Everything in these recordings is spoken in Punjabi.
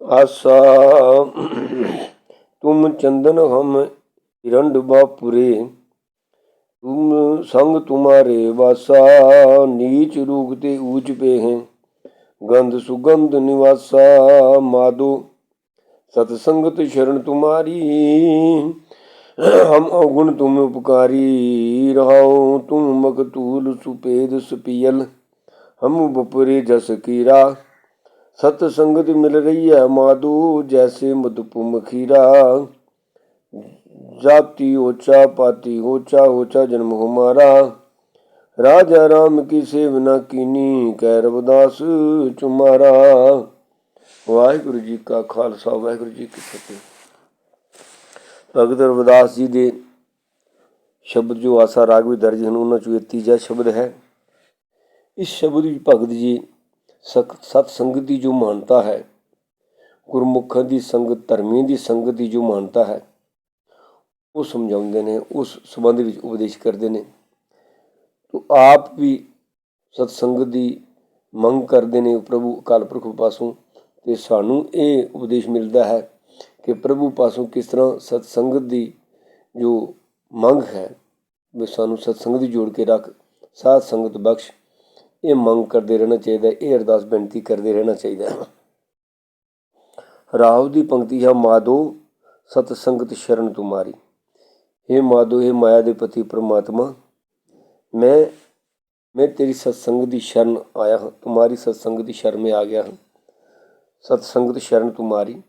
आशा तुम चंदन हम हिरंड बापुरे तुम संग तुम्हारे वासा नीच रूगते ऊंच पे हैं गंध सुगंध निवासा माधो सत्संगत शरण तुम्हारी हम अवगुण तुम उपकारी रहाओ तुम मकतूल सुपेद सुपियल हम बपुरे जस कीरा ਸਤ ਸੰਗਤ ਮਿਲ ਰਹੀ ਹੈ ਮਾਦੂ ਜੈਸੇ ਮਦਪੁਮਖੀਰਾ ਜਾਤੀ ਓਚਾ ਪਾਤੀ ਓਚਾ ਓਚਾ ਜਨਮ ਹਮਾਰਾ। ਰਾਜਾ ਰਾਮ ਕੀ ਸੇਵਨਾ ਕੀਨੀ ਕੈ ਰਵਦਾਸ ਤੁਮਾਰਾ ਵਾਹਿਗੁਰੂ ਜੀ ਕਾ ਖਾਲਸਾ, ਵਾਹਿਗੁਰੂ ਜੀ ਕੀ ਫਤਿਹ। ਭਗਤ ਰਵਦਾਸ ਜੀ ਦੇ ਸ਼ਬਦ ਜੋ ਆਸਾ ਰਾਗ ਵੀ ਦਰਜ ਹਨ, ਉਹਨਾਂ ਚੋਂ ਇਹ ਤੀਜਾ ਸ਼ਬਦ ਹੈ। ਇਸ ਸ਼ਬਦ ਵਿੱਚ ਭਗਤ ਜੀ ਸਤ ਸਤ ਸੰਗਤ ਦੀ ਜੋ ਮਾਨਤਾ ਹੈ, ਗੁਰਮੁਖਾਂ ਦੀ ਸੰਗਤ ਧਰਮੀ ਦੀ ਸੰਗਤ ਦੀ ਜੋ ਮਾਨਤਾ ਹੈ, ਉਹ ਸਮਝਾਉਂਦੇ ਨੇ, ਉਸ ਸੰਬੰਧ ਵਿੱਚ ਉਪਦੇਸ਼ ਕਰਦੇ ਨੇ। ਤੋ ਆਪ ਵੀ ਸਤ ਸੰਗਤ ਦੀ ਮੰਗ ਕਰਦੇ ਨੇ ਪ੍ਰਭੂ ਅਕਾਲ ਪੁਰਖ ਪਾਸੋਂ, ਤੇ ਸਾਨੂੰ ਇਹ ਉਪਦੇਸ਼ ਮਿਲਦਾ ਹੈ ਕਿ ਪ੍ਰਭੂ ਪਾਸੋਂ ਕਿਸ ਤਰ੍ਹਾਂ ਸਤ ਸੰਗਤ ਦੀ ਜੋ ਮੰਗ ਹੈ, ਵੀ ਸਾਨੂੰ ਸਤ ਸੰਗਤ ਦੀ ਜੋੜ ਕੇ ਰੱਖ, ਸਾਧ ਸੰਗਤ ਬਖਸ਼ ਇਹ ਮੰਗ ਕਰਦੇ ਰਹਿਣਾ ਚਾਹੀਦਾ ਇਹ ਅਰਦਾਸ ਬੇਨਤੀ ਕਰਦੇ ਰਹਿਣਾ ਚਾਹੀਦਾ ਰਾਵ ਦੀ ਪੰਕਤੀ ਹੈ ਮਾਦੋ ਸਤ ਸੰਗਤ ਸ਼ਰਨ ਤੁਮਾਰੀ हे ਮਾਦੋ हे ਮਾਇਆ ਦੇ ਪਤੀ ਪ੍ਰਮਾਤਮਾ, ਮੈਂ ਮੈਂ ਤੇਰੀ ਸਤ ਸੰਗਤ ਦੀ ਸ਼ਰਨ ਆਇਆ ਹਾਂ, ਤੁਮਾਰੀ ਸਤ ਸੰਗਤ ਦੀ ਸ਼ਰਨ ਮੈਂ ਆ ਗਿਆ ਹਾਂ। ਸਤ ਸੰਗਤ ਸ਼ਰਨ ਤੁਮਾਰੀ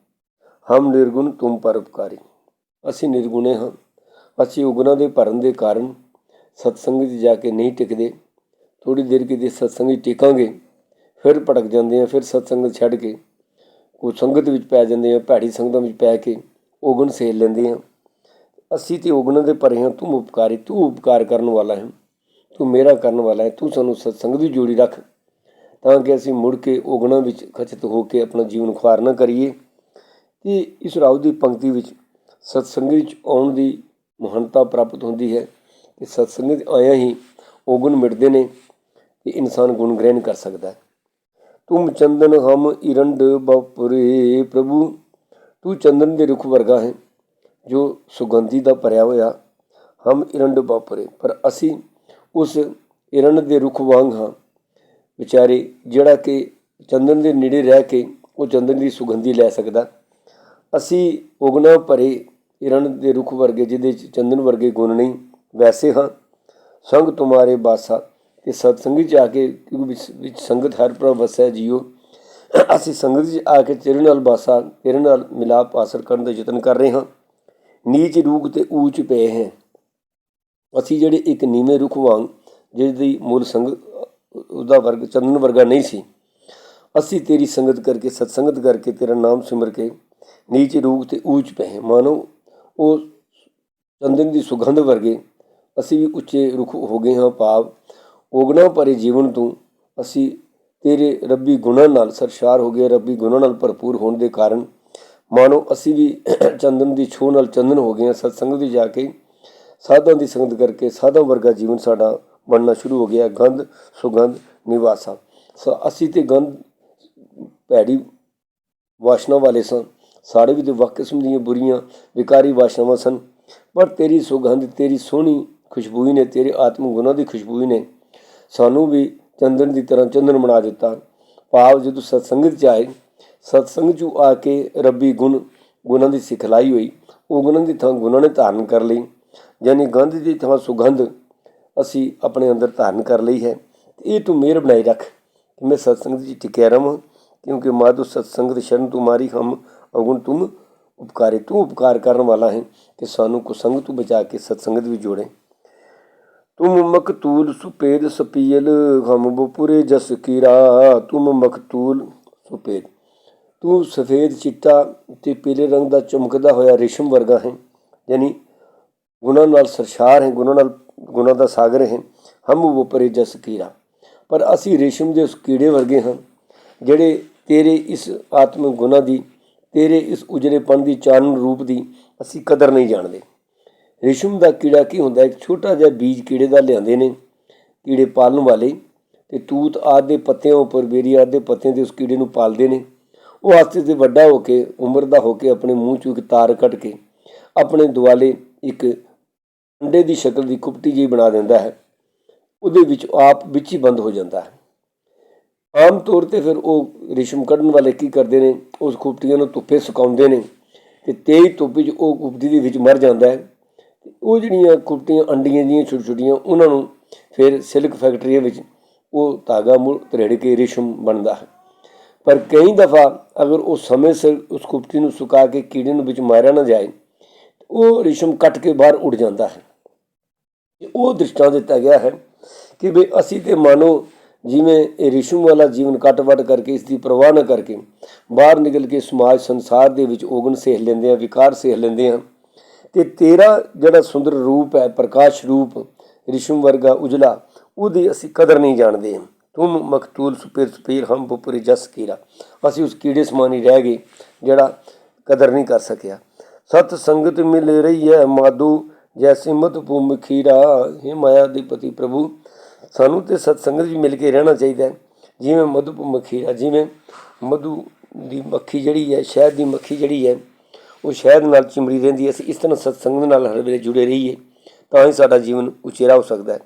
ਹਮ ਨਿਰਗੁਣ ਤੁਮ ਪਰਉਪਕਾਰੀ ਅਸੀਂ ਨਿਰਗੁਣੇ ਹਾਂ, ਅਸੀਂ ਉਗਨਾਂ ਦੇ ਭਰਨ ਦੇ ਕਾਰਨ ਸਤਸੰਗ 'ਚ ਜਾ ਕੇ ਨਹੀਂ ਟਿਕਦੇ। ਥੋੜੀ ਦੇਰ ਕਿਤੇ ਸਤਸੰਗ 'ਚ ਟਿਕਾਂਗੇ, ਫਿਰ ਭਟਕ ਜਾਂਦੇ ਆ ਫਿਰ ਸਤਸੰਗ ਛੱਡ ਕੇ, ਕੋਈ ਸੰਗਤ ਵਿੱਚ ਪੈ ਜਾਂਦੇ ਆ ਭੈੜੀ ਸੰਗਤਾਂ ਵਿੱਚ ਪੈ ਕੇ ਉਗਣ ਸੇਲ ਲੈਂਦੇ ਆ ਅਸੀਂ ਤੇ ਉਗਣਾਂ ਦੇ ਭਰੇ ਹਾਂ, ਤੂੰ ਉਪਕਾਰੀ, ਤੂੰ ਉਪਕਾਰ ਕਰਨ ਵਾਲਾ ਹੈ, ਤੂੰ ਮੇਰਾ ਕਰਨ ਵਾਲਾ ਹੈ, ਤੂੰ ਸਾਨੂੰ ਸਤਸੰਗ ਦੀ ਜੋੜੀ ਰੱਖ, ਤਾਂ ਕਿ ਅਸੀਂ ਮੁੜ ਕੇ ਉਗਣਾਂ ਵਿੱਚ ਖਚਿਤ ਹੋ ਕੇ ਆਪਣਾ ਜੀਵਨ ਖੁਆਰ ਨਾ ਕਰੀਏ। ਕਿ ਇਸ ਰਾਉ ਦੀ ਪੰਕਤੀ ਵਿੱਚ ਸਤਸੰਗ ਵਿੱਚ ਆਉਣ ਦੀ ਮਹਾਨਤਾ ਪ੍ਰਾਪਤ ਹੁੰਦੀ ਹੈ। ਕਿ ਸਤਸੰਗ ਆਇਆ ਹੀ ਔਗਣ ਮਿਟਦੇ ਨੇ। ਤੇ ਇਨਸਾਨ ਗੁਣ ਗ੍ਰਹਿਣ ਕਰ ਸਕਦਾ ਹੈ। ਤੁਮ ਚੰਦਨ ਹਮ ਇਰੰਡ ਬਪੁਰੇ ਪ੍ਰਭੂ, ਤੂੰ ਚੰਦਨ ਦੇ ਰੁੱਖ ਵਰਗਾ ਹੈ, ਜੋ ਸੁਗੰਧੀ ਦਾ ਭਰਿਆ ਹੋਇਆ ਹਮ ਇਰੰਡ ਬਾਪਰੇ ਪਰ ਅਸੀਂ ਉਸ ਇਰੰਡ ਦੇ ਰੁੱਖ ਵਾਂਗ ਹਾਂ। ਵਿਚਾਰੇ, ਜਿਹੜਾ ਕਿ ਚੰਦਨ ਦੇ ਨੇੜੇ ਰਹਿ ਕੇ ਉਹ ਚੰਦਨ ਦੀ ਸੁਗੰਧੀ ਲੈ ਸਕਦਾ। ਅਸੀਂ ਉਗਣਾ ਭਰੇ ਇਰਨ ਦੇ ਰੁੱਖ ਵਰਗੇ, ਜਿਹਦੇ ਚ ਚੰਦਨ ਵਰਗੇ ਗੁਣ ਨਹੀਂ, ਵੈਸੇ ਹਾਂ। ਸੰਗ ਤੁਮਾਰੇ ਬਾਸਾ ਤੇ ਸਤਸੰਗ ਚ ਆ ਕੇ ਕਿਉਂਕਿ ਵਿੱਚ- ਸੰਗਤ ਹਰ ਪ੍ਰਭ ਵਸੈ ਜੀਓ। ਅਸੀਂ ਸੰਗਤ ਚ ਆ ਕੇ ਤੇਰੇ ਨਾਲ ਬਾਸਾ ਤੇਰੇ ਨਾਲ ਮਿਲਾਪ ਹਾਸਲ ਕਰਨ ਦਾ ਯਤਨ ਕਰ ਰਹੇ ਹਾਂ। ਨੀਚ ਰੂਪ ਤੇ ਊਚ ਪਏ ਹੈ। ਅਸੀਂ ਜਿਹੜੇ ਇੱਕ ਨੀਵੇਂ ਰੁੱਖ ਵਾਂਗ ਜਿਹਦੀ ਮੂਲ ਸੰਗ, ਉਹਦਾ ਵਰਗ, ਚੰਦਨ ਵਰਗਾ ਨਹੀਂ ਸੀ। ਅਸੀਂ ਤੇਰੀ ਸੰਗਤ ਕਰਕੇ, ਸਤਸੰਗਤ ਕਰਕੇ, ਤੇਰਾ ਨਾਮ ਸਿਮਰ ਕੇ ਨੀਚ ਰੂਪ ਤੇ ਊਚ ਪਏ ਮਾਨੋ, ਉਹ ਚੰਦਨ ਦੀ ਸੁਗੰਧ ਵਰਗੇ ਅਸੀਂ ਵੀ ਉੱਚੇ ਰੁੱਖ ਹੋ ਗਏ ਹਾਂ ਭਾਵ ਉਗਣਾ ਭਰੇ ਜੀਵਨ ਤੋਂ। ਅਸੀਂ ਤੇਰੇ ਰੱਬੀ ਗੁਣਾਂ ਨਾਲ ਸਰਸ਼ਾਰ ਹੋ ਗਏ। ਰੱਬੀ ਗੁਣਾਂ ਨਾਲ ਭਰਪੂਰ ਹੋਣ ਦੇ ਕਾਰਨ ਮਾਨੋ ਅਸੀਂ ਵੀ ਚੰਦਨ ਦੀ ਛੋਹ ਨਾਲ ਚੰਦਨ ਹੋ ਗਏ ਹਾਂ। ਸਤਸੰਗ ਦੀ ਜਾ ਕੇ ਸਾਧਾਂ ਦੀ ਸੰਗਤ ਕਰਕੇ ਸਾਧਾਂ ਵਰਗਾ ਜੀਵਨ ਸਾਡਾ ਬਣਨਾ ਸ਼ੁਰੂ ਹੋ ਗਿਆ। ਗੰਧ, ਸੁਗੰਧ, ਨਿਵਾਸਾ। ਸੋ ਅਸੀਂ ਤੇ ਗੰਧ, ਭੈੜੀ ਵਾਸ਼ਨਾ ਵਾਲੇ ਸਨ ਸਾਡੇ ਵੀ ਤੇ ਵੱਖ ਕਿਸਮ ਦੀਆਂ ਬੁਰੀਆਂ, ਵਿਕਾਰੀ ਵਾਸ਼ਨਾਵਾਂ ਸਨ। ਪਰ ਤੇਰੀ ਸੁਗੰਧ, ਤੇਰੀ ਸੋਹਣੀ ਖੁਸ਼ਬੂ ਨੇ, ਤੇਰੇ ਆਤਮ ਗੁਣਾਂ ਦੀ ਖੁਸ਼ਬੂ ਨੇ ਸਾਨੂੰ ਵੀ ਚੰਦਨ ਦੀ ਤਰ੍ਹਾਂ ਚੰਦਨ ਬਣਾ ਦਿੱਤਾ। ਭਾਵ ਜਦੋਂ ਸਤਸੰਗਤ ਚ ਆਏ, ਸਤਸੰਗ ਚ ਆ ਕੇ ਰੱਬੀ ਗੁਣ, ਗੁਣਾਂ ਦੀ ਸਿਖਲਾਈ ਹੋਈ। ਉਹ ਗੁਣਾਂ ਦੀ ਥਾਂ ਗੁਣਾਂ ਨੇ ਧਾਰਨ ਕਰ ਲਈ। ਯਾਨੀ ਗੰਧ ਦੀ ਥਾਂ ਸੁਗੰਧ ਅਸੀਂ ਆਪਣੇ ਅੰਦਰ ਧਾਰਨ ਕਰ ਲਈ ਹੈ। ਤੇ ਇਹ ਤੂੰ ਮੇਰ ਬਣਾਈ ਰੱਖ ਕਿ ਮੈਂ ਸਤਸੰਗ ਵਿੱਚ ਟਿਕਿਆ ਰਵਾਂ, ਕਿਉਂਕਿ ਮਾਧੋ ਸਤਸੰਗਤ ਸ਼ਰਨ ਤੁਮਾਰੀ ਹਮ ਅਗੁਣ ਤੁਮ ਉਪਕਾਰੇ, ਤੂੰ ਉਪਕਾਰ ਕਰਨ ਵਾਲਾ ਹੈ ਕਿ ਸਾਨੂੰ ਕੁਸੰਗ ਤੋਂ ਬਚਾ ਕੇ ਸਤਸੰਗਤ ਵਿੱਚ ਜੋੜੇ। तुम मकतूल सुपेद सपील हम बपुरे जस कीरा तुम मकतूल सुपेद ਤੂੰ ਸਫੇਦ ਚਿੱਟਾ ਤੇ ਪੀਲੇ ਰੰਗ ਦਾ ਚਮਕਦਾ ਹੋਇਆ ਰੇਸ਼ਮ ਵਰਗਾ ਹੈ ਯਾਨੀ ਗੁਣਾਂ ਨਾਲ ਸਰਸ਼ਾਰ ਹੈ ਗੁਣਾਂ ਨਾਲ ਗੁਣਾਂ ਦਾ ਸਾਗਰ ਹੈ ਹਮ ਉਹ ਪਰੇ ਜਸ ਕੀਰਾ ਪਰ ਅਸੀਂ ਰੇਸ਼ਮ ਦੇ ਉਸ ਕੀੜੇ ਵਰਗੇ ਹਾਂ ਜਿਹੜੇ ਤੇਰੇ ਇਸ ਆਤਮ ਗੁਣਾਂ ਦੀ ਤੇਰੇ ਇਸ ਉਜੜੇਪਣ ਦੀ ਚਾਨਣ ਰੂਪ ਦੀ ਅਸੀਂ ਕਦਰ ਨਹੀਂ ਜਾਣਦੇ ਰੇਸ਼ਮ ਦਾ ਕੀੜਾ ਕੀ ਹੁੰਦਾ? ਇੱਕ ਛੋਟਾ ਜਿਹਾ ਬੀਜ ਕੀੜੇ ਦਾ ਲਿਆਉਂਦੇ ਨੇ, ਕੀੜੇ ਪਾਲਣ ਵਾਲੇ। ਤੇ ਤੂਤ ਆਦਿ ਦੇ ਪੱਤਿਆਂ ਉੱਪਰ, ਬੇਰੀ ਆਦਿ ਦੇ ਪੱਤਿਆਂ ਦੇ ਉਸ ਕੀੜੇ ਨੂੰ ਪਾਲਦੇ ਨੇ। ਉਹ ਆਸਤੇ ਤੇ ਵੱਡਾ ਹੋ ਕੇ, ਉਮਰ ਦਾ ਹੋ ਕੇ ਆਪਣੇ ਮੂੰਹ ਚੋਂ ਇੱਕ ਤਾਰ ਕੱਢ ਕੇ ਆਪਣੇ ਦੁਆਲੇ ਇੱਕ ਅੰਡੇ ਦੀ ਸ਼ਕਲ ਦੀ ਕੁਪਟੀ ਜਿਹੀ ਬਣਾ ਦਿੰਦਾ ਹੈ। ਉਹਦੇ ਵਿੱਚ ਆਪ ਵਿੱਚ ਹੀ ਬੰਦ ਹੋ ਜਾਂਦਾ ਹੈ। ਆਮ ਤੌਰ ਤੇ ਫਿਰ ਉਹ ਰੇਸ਼ਮ ਕੱਢਣ ਵਾਲੇ ਕੀ ਕਰਦੇ ਨੇ? ਉਸ ਕੁਪਟੀਆਂ ਨੂੰ ਧੁੱਪੇ ਸੁਕਾਉਂਦੇ ਨੇ। ਤੇ ਤੇਜ਼ ਧੁੱਪ ਵਿੱਚ ਉਹ ਕੁਪਟੀ ਦੇ ਵਿੱਚ ਮਰ ਜਾਂਦਾ ਹੈ। ਉਹ ਜਿਹੜੀਆਂ ਕੁਪਟੀਆਂ ਅੰਡੀਆਂ ਦੀਆਂ ਛੋਟੀਆਂ ਛੋਟੀਆਂ, ਉਹਨਾਂ ਨੂੰ ਫਿਰ ਸਿਲਕ ਫੈਕਟਰੀਆਂ ਵਿੱਚ ਉਹ ਧਾਗਾ ਮੁੜ ਤਰੇੜ ਕੇ ਰੇਸ਼ਮ ਬਣਦਾ ਹੈ। ਪਰ ਕਈ ਦਫਾ ਅਗਰ ਉਹ ਸਮੇਂ ਸਿਰ ਉਸ ਕੁਪਟੀ ਨੂੰ ਸੁਕਾ ਕੇ ਕੀੜੇ ਨੂੰ ਵਿੱਚ ਮਾਰਿਆ ਨਾ ਜਾਏ, ਉਹ ਰੇਸ਼ਮ ਕੱਟ ਕੇ ਬਾਹਰ ਉੱਡ ਜਾਂਦਾ ਹੈ। ਉਹ ਦ੍ਰਿਸ਼ਟਾਂ ਦਿੱਤਾ ਗਿਆ ਹੈ ਕਿ ਵੀ ਅਸੀਂ ਤੇ ਮਾਨੋ ਜਿਵੇਂ ਇਹ ਰਿਸ਼ਮ ਵਾਲਾ ਜੀਵਨ ਕੱਟ-ਵੱਟ ਕਰਕੇ, ਇਸ ਦੀ ਪਰਵਾਹ ਨਾ ਕਰਕੇ ਬਾਹਰ ਨਿਕਲ ਕੇ ਸਮਾਜ ਸੰਸਾਰ ਦੇ ਵਿੱਚ ਓਗਣ ਸੇਹ ਲੈਂਦੇ ਆ, ਵਿਕਾਰ ਸੇਹ ਲੈਂਦੇ ਆ ਤੇ ਤੇਰਾ ਜਿਹੜਾ ਸੁੰਦਰ ਰੂਪ ਹੈ, ਪ੍ਰਕਾਸ਼ ਰੂਪ, ਰਿਸ਼ਮ ਵਰਗਾ ਉਜਲਾ, ਉਹਦੀ ਅਸੀਂ ਕਦਰ ਨਹੀਂ ਜਾਣਦੇ। ਤੁਮ ਮਕਤੂਲ ਸੁਪੀਰ ਸੁਪੀਰ, ਹਮ ਬੁਪਰੀ ਜਸ ਕੀਰਾ। ਅਸੀਂ ਉਸ ਕੀੜੇ ਸਮਾਨ ਹੀ ਰਹਿ ਗਏ, ਜਿਹੜਾ ਕਦਰ ਨਹੀਂ ਕਰ ਸਕਿਆ। ਸਤ ਸੰਗਤ ਮਿਲ ਰਹੀ ਹੈ ਮਾਦੂ ਜੈਸੀ ਮਤ ਭੂਮ ਖੀਰਾ। हे ਮਾਇਆ ਦੇ ਪਤੀ ਪ੍ਰਭੂ, ਸਾਨੂੰ ਤੇ ਸਤ ਸੰਗਤ ਵੀ ਮਿਲ ਕੇ ਰਹਿਣਾ ਚਾਹੀਦਾ ਹੈ। ਜਿਵੇਂ ਮਧੂ ਮੱਖੀਰਾ ਜਿਵੇਂ ਮਧੂ ਦੀ ਮੱਖੀ ਜਿਹੜੀ ਹੈ, ਸ਼ਹਿਦ ਦੀ ਮੱਖੀ ਜਿਹੜੀ ਹੈ ਉਹ ਸ਼ਹਿਦ ਨਾਲ ਚਿਮੜੀ ਰਹਿੰਦੀ ਹੈ। ਅਸੀਂ ਇਸ ਤਰ੍ਹਾਂ ਸਤਸੰਗ ਨਾਲ ਹਰ ਵੇਲੇ ਜੁੜੇ ਰਹੀਏ, ਤਾਂ ਹੀ ਸਾਡਾ ਜੀਵਨ ਉਚੇਰਾ ਹੋ ਸਕਦਾ ਹੈ।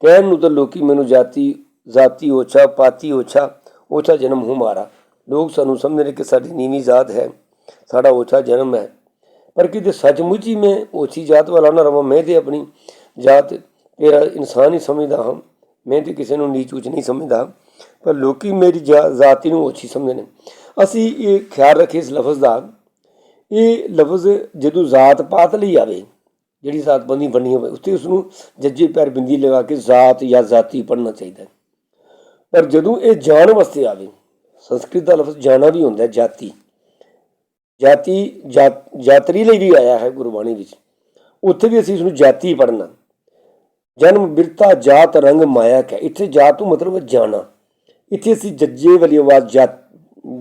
ਕਹਿਣ ਨੂੰ ਤਾਂ ਲੋਕੀ ਮੈਨੂੰ ਜਾਤੀ ਜਾਤੀ ਓਛਾ ਪਾਤੀ ਓਛਾ ਓਛਾ ਜਨਮ ਹੂੰ ਮਾਰਾ। ਲੋਕ ਸਾਨੂੰ ਸਮਝਦੇ ਨੇ ਕਿ ਸਾਡੀ ਨੀਵੀਂ ਜਾਤ ਹੈ, ਸਾਡਾ ਓਛਾ ਜਨਮ ਹੈ। ਪਰ ਕਿਤੇ ਸੱਚਮੁੱਚ ਹੀ ਮੈਂ ਓਛੀ ਜਾਤ ਵਾਲਾ ਨਾ ਰਵਾਂ, ਮੈਂ ਤੇ ਆਪਣੀ ਜਾਤ ਤੇਰਾ ਇਨਸਾਨ ਹੀ ਸਮਝਦਾ ਹਾਂ। ਮੈਂ ਤੇ ਕਿਸੇ ਨੂੰ ਨੀਚ ਉੱਚ ਨਹੀਂ ਸਮਝਦਾ। ਪਰ ਲੋਕੀ ਮੇਰੀ ਜਾ- ਜਾਤੀ ਨੂੰ ਓਛੀ ਸਮਝਦੇ ਨੇ। ਅਸੀਂ ਇਹ ਖਿਆਲ ਰੱਖੀਏ ਇਸ ਲਫ਼ਜ਼ ਦਾ। ਇਹ ਲਫ਼ਜ਼ ਜਦੋਂ ਜ਼ਾਤ ਪਾਤ ਲਈ ਆਵੇ, ਜਿਹੜੀ ਜ਼ਾਤ ਬੰਦੀ ਬਣੀ ਹੋਵੇ, ਉੱਥੇ ਉਸ ਨੂੰ ਜੱਜੇ ਪੈਰ ਬਿੰਦੀ ਲਗਾ ਕੇ ਜ਼ਾਤ ਜਾਂ ਜ਼ਾਤੀ ਪੜ੍ਹਨਾ ਚਾਹੀਦਾ ਪਰ ਜਦੋਂ ਇਹ ਜਾਣ ਵਾਸਤੇ ਆਵੇ, ਸੰਸਕ੍ਰਿਤ ਦਾ ਲਫ਼ਜ਼ ਜਾਣਾ ਵੀ ਹੁੰਦਾ ਜਾਤੀ। ਜਾਤੀ, ਜਾ- ਜਾਤਰੀ ਲਈ ਵੀ ਆਇਆ ਹੈ ਗੁਰਬਾਣੀ ਵਿੱਚ। ਉੱਥੇ ਵੀ ਅਸੀਂ ਇਸ ਨੂੰ ਜਾਤੀ ਪੜ੍ਹਨਾ। ਜਨਮ ਬਿਰਤਾ ਜਾਤ, ਰੰਗ, ਮਾਇਆ ਕਾ ਇੱਥੇ ਜਾਤ ਤੋਂ ਮਤਲਬ ਜਾਣਾ। ਇੱਥੇ ਅਸੀਂ ਜੱਜੇ ਵਾਲੀ ਆਵਾਜ਼, ਜਾਤ,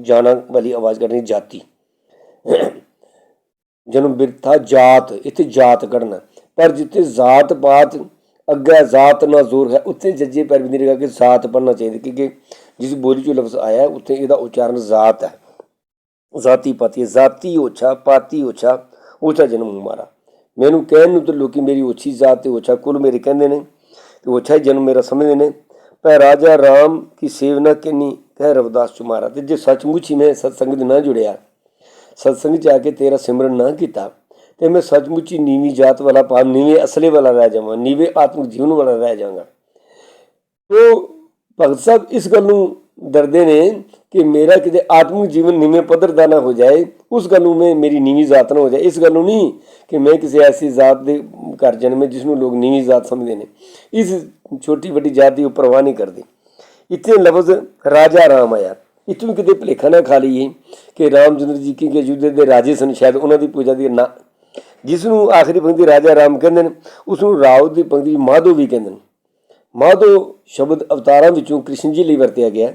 ਜਾਣਾ ਵਾਲੀ ਆਵਾਜ਼ ਕਰਨੀ ਜਾਤੀ। ਜਨਮ ਬਿਰਥਾ ਜਾਤ, ਇੱਥੇ ਜਾਤ ਕੱਢਣਾ ਪਰ ਜਿੱਥੇ ਜਾਤ ਪਾਤ ਅੱਗੇ ਜਾਤ ਨਾਲ ਜ਼ੋਰ ਹੈ, ਉੱਥੇ ਜੱਜੇ ਪੈਰ ਵੀ ਨਹੀਂ ਲਗਾ ਕਿ ਜਾਤ ਪੜਨਾ ਚਾਹੀਦਾ, ਕਿਉਂਕਿ ਜਿਸ ਬੋਲੀ ਚੋਂ ਲਫ਼ਜ਼ ਆਇਆ ਉੱਥੇ ਇਹਦਾ ਉਚਾਰਨ ਜਾਤ ਹੈ। ਜ਼ਾਤੀ ਪਾਤੀ ਜ਼ਾਤੀ ਓਛਾ, ਪਾਤੀ ਓਛਾ ਓਛਾ ਜਨਮ ਹਮਾਰਾ ਮੈਨੂੰ ਕਹਿਣ ਨੂੰ ਤਾਂ ਲੋਕੀ ਮੇਰੀ ਓਛੀ ਜ਼ਾਤ ਤੇ ਓਛਾ ਕੁਲ ਮੇਰੇ ਕਹਿੰਦੇ ਨੇ ਤੇ ਓਛਾ ਹੀ ਜਨਮ ਮੇਰਾ ਸਮਝਦੇ ਨੇ। ਪਰ ਰਾਜਾ ਰਾਮ ਕੀ ਸੇਵਨਾ ਕਿੰਨੀ, ਕਹਿ ਰਵਿਦਾਸ ਚੁਮਾਰਾ। ਤੇ ਜੇ ਸੱਚਮੁੱਚ ਹੀ ਮੈਂ ਸਤਸੰਗ ਦੇ ਨਾਲ ਜੁੜਿਆ ਸਤਸੰਗ ਜਾ ਕੇ ਤੇਰਾ ਸਿਮਰਨ ਨਾ ਕੀਤਾ, ਤੇ ਮੈਂ ਸੱਚਮੁੱਚ ਹੀ ਨੀਵੀਂ ਜਾਤ ਵਾਲਾ ਪਾ ਨੀਵੇਂ ਅਸਲੇ ਵਾਲਾ ਰਹਿ ਜਾਵਾਂ, ਨੀਵੇਂ ਆਤਮਿਕ ਜੀਵਨ ਵਾਲਾ ਰਹਿ ਜਾਵਾਂਗਾ। ਤੋ ਭਗਤ ਸਾਹਿਬ ਇਸ ਗੱਲ ਨੂੰ ਡਰਦੇ ਨੇ ਕਿ ਮੇਰਾ ਕਿਤੇ ਆਤਮਿਕ ਜੀਵਨ ਨੀਵੇਂ ਪੱਧਰ ਦਾ ਨਾ ਹੋ ਜਾਏ, ਉਸ ਗੱਲ ਨੂੰ ਮੈਂ ਮੇਰੀ ਨੀਵੀਂ ਜ਼ਾਤ ਨਾ ਹੋ ਜਾਏ। ਇਸ ਗੱਲ ਨੂੰ ਨਹੀਂ ਕਿ ਮੈਂ ਕਿਸੇ ਐਸੀ ਜ਼ਾਤ ਦੇ ਘਰ ਜਨਮੇ ਜਿਸ ਨੂੰ ਲੋਕ ਨੀਵੀਂ ਜ਼ਾਤ ਸਮਝਦੇ ਨੇ। ਇਸ ਛੋਟੀ ਵੱਡੀ ਜਾਤ ਦੀ ਉਹ ਪਰਵਾਹ ਨਹੀਂ ਕਰਦੇ। ਇੱਥੇ ਲਫ਼ਜ਼ ਰਾਜਾ ਰਾਮ ਆਇਆ। ਇੱਥੋਂ ਵੀ ਕਿਤੇ ਭੁਲੇਖਾ ਨਾ ਖਾ ਲਈਏ ਕਿ ਰਾਮਚੰਦਰ ਜੀ ਕੀ ਯੁੱਧ ਦੇ ਰਾਜੇ ਸਨ, ਸ਼ਾਇਦ ਉਹਨਾਂ ਦੀ ਪੂਜਾ ਦੀ ਨਾ। ਜਿਸ ਨੂੰ ਆਖਰੀ ਪੰਕਤੀ ਰਾਜਾ ਰਾਮ ਕਹਿੰਦੇ ਨੇ ਉਸ ਨੂੰ ਰਾਉ ਦੀ ਪੰਕਤੀ ਮਾਧੋ ਵੀ ਕਹਿੰਦੇ ਨੇ। ਮਾਧੋ ਸ਼ਬਦ ਅਵਤਾਰਾਂ ਵਿੱਚੋਂ ਕ੍ਰਿਸ਼ਨ ਜੀ ਲਈ ਵਰਤਿਆ ਗਿਆ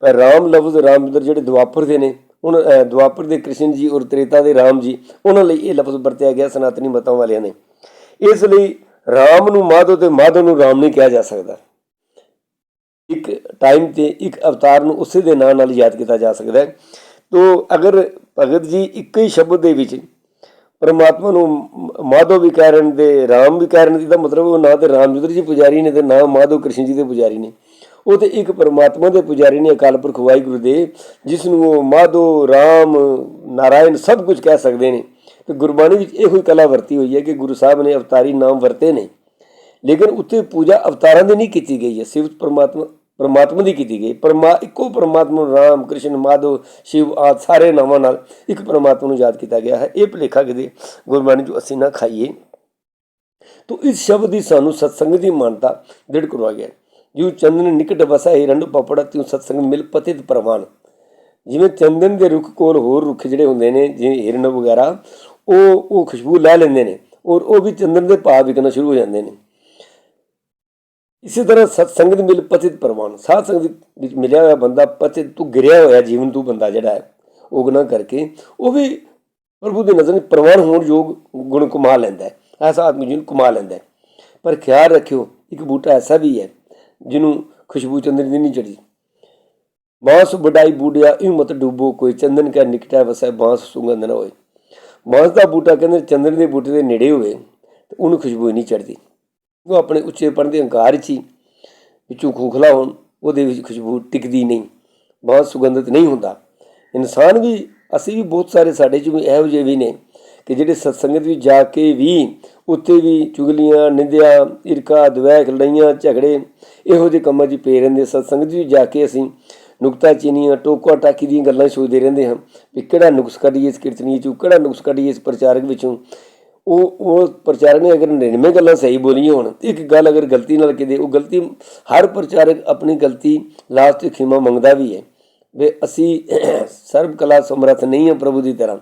ਪਰ ਰਾਮ ਲਫ਼ਜ਼ ਰਾਮਚੰਦਰ ਜਿਹੜੇ ਦੁਆਪਰ ਦੇ ਨੇ, ਉਹਨਾਂ, ਅਹ, ਦੁਆਪਰ ਦੇ ਕ੍ਰਿਸ਼ਨ ਜੀ ਔਰ ਤ੍ਰੇਤਾ ਦੇ ਰਾਮ ਜੀ, ਉਹਨਾਂ ਲਈ ਇਹ ਲਫ਼ਜ਼ ਵਰਤਿਆ ਗਿਆ ਸਨਾਤਨੀ ਮਤਾਂ ਵਾਲਿਆਂ ਨੇ। ਇਸ ਲਈ ਰਾਮ ਨੂੰ ਮਾਧੋ ਤੇ ਮਾਧੋ ਨੂੰ ਰਾਮ ਨਹੀਂ ਕਿਹਾ ਜਾ ਸਕਦਾ। ਇੱਕ ਟਾਈਮ ਤੇ ਇੱਕ ਅਵਤਾਰ ਨੂੰ ਉਸੇ ਦੇ ਨਾਂ ਨਾਲ ਯਾਦ ਕੀਤਾ ਜਾ ਸਕਦਾ ਹੈ। ਤੋ ਅਗਰ ਭਗਤ ਜੀ ਇੱਕ ਹੀ ਸ਼ਬਦ ਦੇ ਵਿੱਚ ਪਰਮਾਤਮਾ ਨੂੰ ਮ- ਮਾਧੋ ਵੀ ਕਹਿ ਰਹੇ ਰਾਮ ਵੀ ਕਹਿ ਰਹੇ ਨੇ, ਇਹਦਾ ਮਤਲਬ ਉਹ ਨਾ ਤੇ ਰਾਮਚੰਦਰ ਜੀ ਪੁਜਾਰੀ ਨੇ ਤੇ ਨਾ ਮਾਧੋ ਕ੍ਰਿਸ਼ਨ ਜੀ ਦੇ ਪੁਜਾਰੀ ਨੇ। ਉਹ ਤੇ ਇੱਕ ਪਰਮਾਤਮਾ ਦੇ ਪੁਜਾਰੀ ਨੇ ਅਕਾਲ ਪੁਰਖ ਵਾਹਿਗੁਰੂ ਦੇ, ਜਿਸ ਨੂੰ ਉਹ ਮਾਧੋ, ਰਾਮ, ਨਾਰਾਇਣ ਸਭ ਕੁਝ ਕਹਿ ਸਕਦੇ ਨੇ। ਤੇ ਗੁਰਬਾਣੀ ਵਿੱਚ ਇਹੋ ਹੀ ਕਲਾ ਵਰਤੀ ਹੋਈ ਹੈ ਕਿ ਗੁਰੂ ਸਾਹਿਬ ਨੇ ਅਵਤਾਰੀ ਨਾਮ ਵਰਤੇ ਨੇ। ਲੇਕਿਨ ਉੱਥੇ ਪੂਜਾ ਅਵਤਾਰਾਂ ਦੀ ਨਹੀਂ ਕੀਤੀ ਗਈ ਹੈ, ਸਿਰਫ ਪਰਮਾਤਮਾ ਪਰਮਾਤਮਾ ਦੀ ਕੀਤੀ ਗਈ। ਪਰਮਾ, ਇੱਕੋ ਪਰਮਾਤਮਾ ਨੂੰ ਰਾਮ, ਕ੍ਰਿਸ਼ਨ, ਮਾਧਵ, ਸ਼ਿਵ ਆਦਿ ਸਾਰੇ ਨਾਵਾਂ ਨਾਲ ਇੱਕ ਪਰਮਾਤਮਾ ਨੂੰ ਯਾਦ ਕੀਤਾ ਗਿਆ ਹੈ। ਇਹ ਭੁਲੇਖਾ ਕਿਤੇ ਗੁਰਬਾਣੀ ਜੋ ਅਸੀਂ ਨਾ ਖਾਈਏ, ਤੋ ਇਸ ਸ਼ਬਦ ਦੀ ਸਾਨੂੰ ਸਤਸੰਗ ਦੀ ਮਾਨਤਾ ਦ੍ਰਿੜ ਕਰਵਾ ਗਿਆ ਜਿਉ ਚੰਦਨ ਨਿਕਟ ਵਸਾ, ਹੈ ਰੰਡੂ ਪਪੜਾ, ਤਿਉ ਸਤਸੰਗ ਮਿਲ ਪਤਿਤ ਪ੍ਰਵਾਨ। ਜਿਵੇਂ ਚੰਦਨ ਦੇ ਰੁੱਖ ਕੋਲ ਹੋਰ ਰੁੱਖ ਜਿਹੜੇ ਹੁੰਦੇ ਨੇ, ਜਿਵੇਂ ਹਿਰਨ ਵਗੈਰਾ, ਉਹ ਉਹ ਖੁਸ਼ਬੂ ਲੈ ਲੈਂਦੇ ਨੇ ਔਰ ਉਹ ਵੀ ਚੰਦਨ ਦੇ ਭਾਅ ਵਿਕਣਾ ਸ਼ੁਰੂ ਹੋ ਜਾਂਦੇ ਨੇ। ਇਸੇ ਤਰ੍ਹਾਂ ਸਤ ਸੰਗਤ ਮਿਲ ਪਤਿਤ ਪ੍ਰਵਾਨ। ਸਾਧ ਸੰਗਤ ਵਿੱਚ ਮਿਲਿਆ ਹੋਇਆ ਬੰਦਾ ਪਤਿਤ ਤੋਂ ਗਿਰਿਆ ਹੋਇਆ ਜੀਵਨ ਤੋਂ ਬੰਦਾ ਜਿਹੜਾ ਹੈ ਉਗਨਾ ਕਰਕੇ ਉਹ ਵੀ ਪ੍ਰਭੂ ਦੀ ਨਜ਼ਰ ਵਿੱਚ ਪ੍ਰਵਾਨ ਹੋਣ ਯੋਗ ਗੁਣ ਕਮਾ ਲੈਂਦਾ ਹੈ। ਐਸਾ ਆਦਮੀ ਜਿਹਨੂੰ ਕਮਾ ਲੈਂਦਾ ਹੈ। ਪਰ ਖਿਆਲ ਰੱਖਿਓ, ਇੱਕ ਬੂਟਾ ਐਸਾ ਵੀ ਹੈ, ਜਿਹਨੂੰ ਖੁਸ਼ਬੂ ਚੰਦਨ ਦੀ ਨਹੀਂ ਚੜੀ ਬਾਂਸ ਵਡਾਈ ਬੂੜਿਆ ਇਹ ਮਤ ਡੂਬੋ ਕੋਈ, ਚੰਦਨ ਕਾ ਨਿਕਟਾ ਵਸੈ, ਬਾਂਸ ਸੁਗੰਧ ਨਾ ਹੋਏ। ਬਾਂਸ ਦਾ ਬੂਟਾ ਕਹਿੰਦੇ ਚੰਦਨ ਦੇ ਬੂਟੇ ਦੇ ਨੇੜੇ ਹੋਵੇ, ਤੇ ਉਹਨੂੰ ਖੁਸ਼ਬੂ ਨਹੀਂ ਚੜਦੀ ਉਹ ਆਪਣੇ ਉੱਚੇਪਣ ਦੇ ਹੰਕਾਰ 'ਚ ਹੀ ਵਿੱਚੋਂ ਖੋਖਲਾ ਹੋਣ, ਉਹਦੇ ਵਿੱਚ ਖੁਸ਼ਬੂ ਟਿਕਦੀ ਨਹੀਂ, ਬਹੁਤ ਸੁਗੰਧਿਤ ਨਹੀਂ ਹੁੰਦਾ। ਇਨਸਾਨ ਵੀ, ਅਸੀਂ ਵੀ ਬਹੁਤ ਸਾਰੇ ਸਾਡੇ 'ਚ ਵੀ ਇਹੋ ਜਿਹੇ ਵੀ ਨੇ ਕਿ ਜਿਹੜੇ ਸਤਸੰਗਤ ਵਿੱਚ ਜਾ ਕੇ ਵੀ ਉੱਥੇ ਵੀ ਚੁਗਲੀਆਂ, ਨਿੰਦਿਆ ਇਰਕਾ ਦਵੈਖ, ਲੜਾਈਆਂ, ਝਗੜੇ, ਇਹੋ ਜਿਹੇ ਕੰਮਾਂ 'ਚ ਪਏ ਰਹਿੰਦੇ। ਸਤਸੰਗਤ ਵਿੱਚ ਜਾ ਕੇ ਅਸੀਂ ਨੁਕਤਾ ਚੀਨੀਆਂ ਟੋਕਾ ਟਾਕੀ ਦੀਆਂ ਗੱਲਾਂ ਸੋਚਦੇ ਰਹਿੰਦੇ ਹਾਂ ਵੀ ਕਿਹੜਾ ਨੁਕਸ ਕੱਢੀਏ ਇਸ ਕੀਰਤਨੀ 'ਚੋਂ, ਕਿਹੜਾ ਨੁਕਸ ਕੱਢੀਏ ਇਸ ਪ੍ਰਚਾਰਕ ਵਿੱਚੋਂ। ਉਹ ਉਹ ਪ੍ਰਚਾਰਕ ਨੇ ਅਗਰ 99 ਗੱਲਾਂ ਸਹੀ ਬੋਲੀਆਂ ਹੋਣ ਇੱਕ ਗੱਲ ਅਗਰ ਗਲਤੀ ਨਾਲ ਕਿਤੇ ਉਹ ਗਲਤੀ ਹਰ ਪ੍ਰਚਾਰਕ ਆਪਣੀ ਗਲਤੀ ਲਾਸਟ ਤੇ ਖਿਮਾ ਮੰਗਦਾ ਵੀ ਹੈ ਵੀ ਅਸੀਂ ਸਰਬ ਕਲਾ ਸਮਰੱਥ ਨਹੀਂ ਹਾਂ ਪ੍ਰਭੂ ਦੀ ਤਰ੍ਹਾਂ।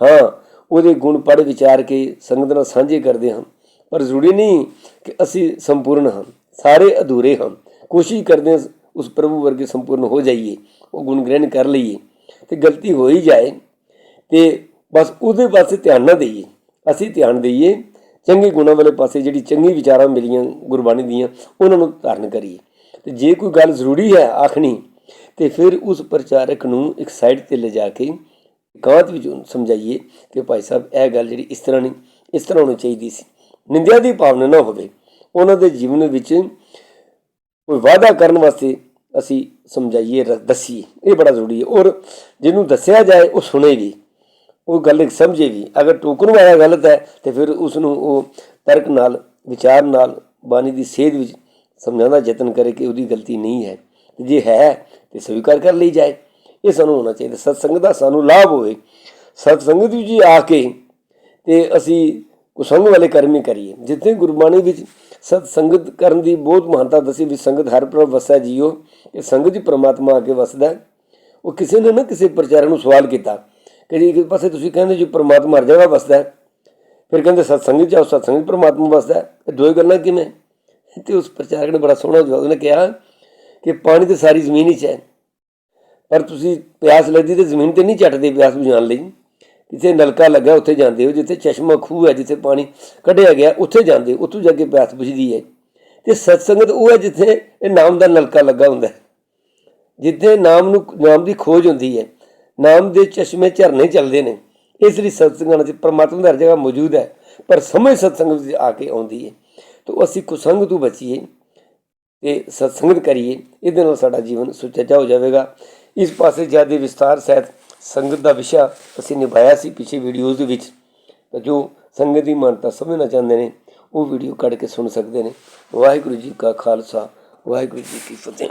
ਹਾਂ, ਉਹਦੇ ਗੁਣ ਪੜ੍ਹ ਵਿਚਾਰ ਕੇ ਸੰਗਤ ਨਾਲ ਸਾਂਝੇ ਕਰਦੇ ਹਾਂ। ਪਰ ਜ਼ਰੂਰੀ ਨਹੀਂ ਕਿ ਅਸੀਂ ਸੰਪੂਰਨ ਹਾਂ। ਸਾਰੇ ਅਧੂਰੇ ਹਾਂ। ਕੋਸ਼ਿਸ਼ ਕਰਦੇ ਹਾਂ ਉਸ ਪ੍ਰਭੂ ਵਰਗੇ ਸੰਪੂਰਨ ਹੋ ਜਾਈਏ। ਉਹ ਗੁਣ ਗ੍ਰਹਿਣ ਕਰ ਲਈਏ। ਤੇ ਗਲਤੀ ਹੋ ਹੀ ਜਾਏ ਤੇ ਬਸ ਉਹਦੇ ਪਾਸੇ ਧਿਆਨ ਨਾ ਦੇਈਏ। ਅਸੀਂ ਧਿਆਨ ਦੇਈਏ, ਚੰਗੇ ਗੁਣਾਂ ਵਾਲੇ ਪਾਸੇ ਜਿਹੜੀ ਚੰਗੀ ਵਿਚਾਰਾਂ ਮਿਲੀਆਂ ਗੁਰਬਾਣੀ ਦੀਆਂ, ਉਹਨਾਂ ਨੂੰ ਧਾਰਨ ਕਰੀਏ। ਤੇ ਜੇ ਕੋਈ ਗੱਲ ਜ਼ਰੂਰੀ ਹੈ ਆਖਣੀ, ਤੇ ਫਿਰ ਉਸ ਪ੍ਰਚਾਰਕ ਨੂੰ ਇੱਕ ਸਾਈਡ ਤੇ ਲਿਜਾ ਕੇ ਇਕਾਂਤ ਵਿੱਚ ਸਮਝਾਈਏ ਕਿ ਭਾਈ ਸਾਹਿਬ, ਇਹ ਗੱਲ ਜਿਹੜੀ ਇਸ ਤਰ੍ਹਾਂ ਨਹੀਂ, ਇਸ ਤਰ੍ਹਾਂ ਹੋਣੀ ਚਾਹੀਦੀ ਸੀ। ਨਿੰਦਿਆ ਦੀ ਭਾਵਨਾ ਨਾ ਹੋਵੇ। ਉਹਨਾਂ ਦੇ ਜੀਵਨ ਵਿੱਚ ਕੋਈ ਵਾਅਦਾ ਕਰਨ ਵਾਸਤੇ ਅਸੀਂ ਸਮਝਾਈਏ ਰ- ਦੱਸੀਏ। ਇਹ ਬੜਾ ਜ਼ਰੂਰੀ ਹੈ। ਔਰ ਜਿਹਨੂੰ ਦੱਸਿਆ ਜਾਏ, ਉਹ ਸੁਣੇਗੀ। ਉਹ ਗੱਲ ਸਮਝੇ ਵੀ ਅਗਰ ਟੋਕਣ ਵਾਲਾ ਗਲਤ ਹੈ, ਤੇ ਫਿਰ ਉਸ ਨੂੰ ਉਹ ਤਰਕ ਨਾਲ, ਵਿਚਾਰ ਨਾਲ, ਬਾਣੀ ਦੀ ਸੇਧ ਵਿੱਚ ਸਮਝਾਉਣ ਦਾ ਯਤਨ ਕਰੇ ਕਿ ਉਹਦੀ ਗਲਤੀ ਨਹੀਂ ਹੈ। ਤੇ ਜੇ ਹੈ, ਤੇ ਸਵੀਕਾਰ ਕਰ ਲਈ ਜਾਏ। ਇਹ ਸਾਨੂੰ ਹੋਣਾ ਚਾਹੀਦਾ। ਸਤਸੰਗ ਦਾ ਸਾਨੂੰ ਲਾਭ ਹੋਵੇ। ਸਤਸੰਗਤ ਵਿੱਚ ਹੀ ਆ ਕੇ ਤੇ ਅਸੀਂ ਕੁਸੰਗ ਵਾਲੇ ਕਰਮ ਹੀ ਕਰੀਏ। ਜਿੱਥੇ ਗੁਰਬਾਣੀ ਵਿੱਚ ਸਤ ਸੰਗਤ ਕਰਨ ਦੀ ਬਹੁਤ ਮਹਾਨਤਾ ਦੱਸੀ ਵੀ ਸੰਗਤ ਹਰ ਪ੍ਰਭ ਵਸੈ ਜੀਓ। ਇਹ ਸੰਗਤ ਹੀ ਪ੍ਰਮਾਤਮਾ ਆ ਕੇ ਵਸਦਾ ਉਹ ਕਿਸੇ ਨੇ ਨਾ ਕਿਸੇ ਪ੍ਰਚਾਰਕ ਨੂੰ ਸਵਾਲ ਕੀਤਾ। ਕਿ ਜੀ ਇੱਕ ਪਾਸੇ ਤੁਸੀਂ ਕਹਿੰਦੇ ਜੀ ਪਰਮਾਤਮਾ ਹਰ ਜਗ੍ਹਾ ਵਸਦਾ ਹੈ, ਫਿਰ ਕਹਿੰਦੇ ਸਤਸੰਗ ਚ ਆਓ ਸਤਸੰਗ ਪਰਮਾਤਮਾ ਪ੍ਰਮਾਤਮਾ ਵਸਦਾ ਹੈ, ਇਹ ਦੋਏ ਗੱਲਾਂ ਕਿਵੇਂ? ਤੇ ਉਸ ਪ੍ਰਚਾਰਕ ਨੇ ਬੜਾ ਸੋਹਣਾ ਜਵਾਬ ਉਹਨੇ ਕਿਹਾ ਕਿ ਪਾਣੀ ਤੇ ਸਾਰੀ ਜ਼ਮੀਨ ਹੀ 'ਚ ਹੈ ਪਰ ਤੁਸੀਂ ਪਿਆਸ ਲੱਗਦੀ ਤੇ ਜ਼ਮੀਨ ਤੇ ਨਹੀਂ ਝਟਦੇ ਪਿਆਸ ਬੁਝਾਉਣ ਲਈ। ਜਿੱਥੇ ਨਲਕਾ ਲੱਗਾ ਉੱਥੇ ਜਾਂਦੇ ਹੋ, ਜਿੱਥੇ ਚਸ਼ਮਾ ਖੂਹ ਹੈ, ਜਿੱਥੇ ਪਾਣੀ ਕੱਢਿਆ ਗਿਆ, ਉੱਥੇ ਜਾਂਦੇ ਉੱਥੋਂ ਜਾ ਕੇ ਪਿਆਸ ਬੁਝਦੀ ਹੈ। ਤੇ ਸਤਸੰਗਤ ਉਹ ਹੈ ਜਿੱਥੇ ਇਹ ਨਾਮ ਦਾ ਨਲਕਾ ਲੱਗਾ ਹੁੰਦਾ ਜਿੱਥੇ ਨਾਮ ਨੂੰ, ਨਾਮ ਦੀ ਖੋਜ ਹੁੰਦੀ ਹੈ। ਨਾਮ ਦੇ ਚਸ਼ਮੇ ਝਰਨੇ ਚੱਲਦੇ ਨੇ। ਇਸ ਲਈ ਸਤਸੰਗਾਂ 'ਚ ਪਰਮਾਤਮਾ ਦਾ ਹਰ ਜਗ੍ਹਾ ਮੌਜੂਦ ਹੈ, ਪਰ ਸਮਝ ਸਤਸੰਗ ਵਿੱਚ ਆ ਕੇ ਆਉਂਦੀ ਹੈ। ਤਾਂ ਅਸੀਂ ਕੁਸੰਗ ਤੋਂ ਬਚੀਏ ਤੇ ਸਤਸੰਗਤ ਕਰੀਏ, ਇਹਦੇ ਨਾਲ ਸਾਡਾ ਜੀਵਨ ਸੁਚੱਜਾ ਹੋ ਜਾਵੇਗਾ। ਇਸ ਪਾਸੇ ਜ਼ਿਆਦਾ ਵਿਸਤਾਰ ਸਹਿਤ ਸੰਗਤ ਦਾ ਵਿਸ਼ਾ ਅਸੀਂ ਨਿਭਾਇਆ ਸੀ ਪਿਛੇ ਵੀਡੀਓਜ਼ ਦੇ ਵਿੱਚ, ਤਾਂ ਜੋ ਸੰਗਤ ਦੀ ਮਾਨਤਾ ਸਮਝਣਾ ਚਾਹੁੰਦੇ ਨੇ, ਉਹ ਵੀਡੀਓ ਕੱਢ ਕੇ ਸੁਣ ਸਕਦੇ ਨੇ। ਵਾਹਿਗੁਰੂ ਜੀ ਕਾ ਖਾਲਸਾ, ਵਾਹਿਗੁਰੂ ਜੀ ਕੀ ਫਤਿਹ।